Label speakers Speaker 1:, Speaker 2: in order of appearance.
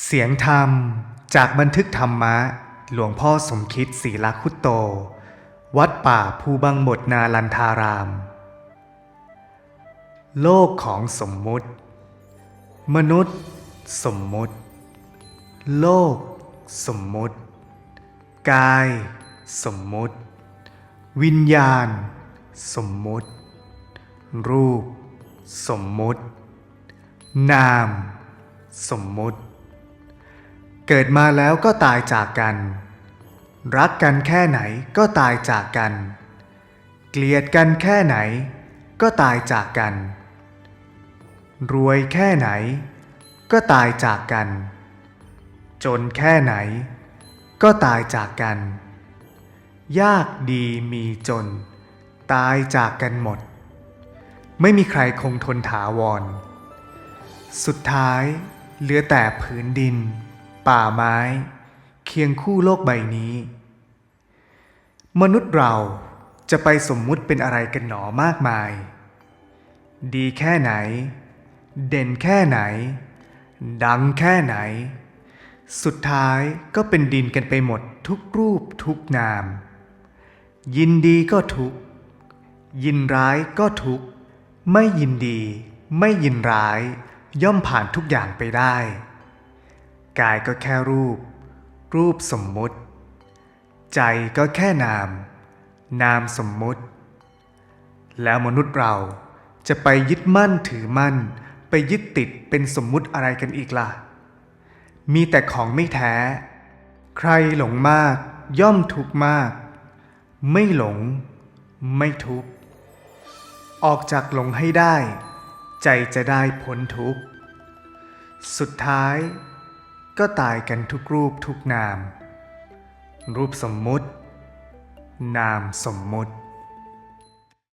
Speaker 1: เสียงธรรมจากบันทึกธรรมะ หลวงพ่อสมคิดศรีลักขุตโต วัดป่าภูบังบทนาลันทาราม โลกของสมมุติ มนุษย์ สมมุติ โลก สมมุติ กาย สมมุติ วิญญาณ สมมุติ รูป สมมุติ นาม สมมุติ เกิดมาแล้วก็ตายจากกัน รักกันแค่ไหนก็ตายจากกัน เกลียดกันแค่ไหนก็ตายจากกัน รวยแค่ไหนก็ตายจากกัน จนแค่ไหนก็ตายจากกัน ยากดีมีจน ตายจากกันหมด ไม่มีใครคงทนถาวร สุดท้ายเหลือแต่ผืนดิน ป่าไม้ เคียงคู่โลกใบนี้ มนุษย์เราจะไปสมมุติเป็นอะไรกันหนอมากมาย ดีแค่ไหน เด่นแค่ไหน ดังแค่ไหน สุดท้ายก็เป็นดินกันไปหมดทุกรูปทุกนาม ยินดีก็ทุก ยินร้ายก็ทุก ไม่ยินดี ไม่ยินร้าย ย่อมผ่านทุกอย่างไปได้ กายก็แค่รูป รูปสมมุติ ใจก็แค่นาม นามสมมุติ แล้วมนุษย์เราจะไปยึดมั่นถือมั่น ไปยึดติดเป็นสมมุติอะไรกันอีกล่ะ มีแต่ของไม่แท้ ใครหลงมากย่อมทุกมาก ไม่หลง ไม่ทุกออกจากหลงให้ได้ ใจจะได้พ้นทุกสุดท้าย ก็ตายกันทุกรูปทุกนาม รูปสมมุติ นามสมมุติ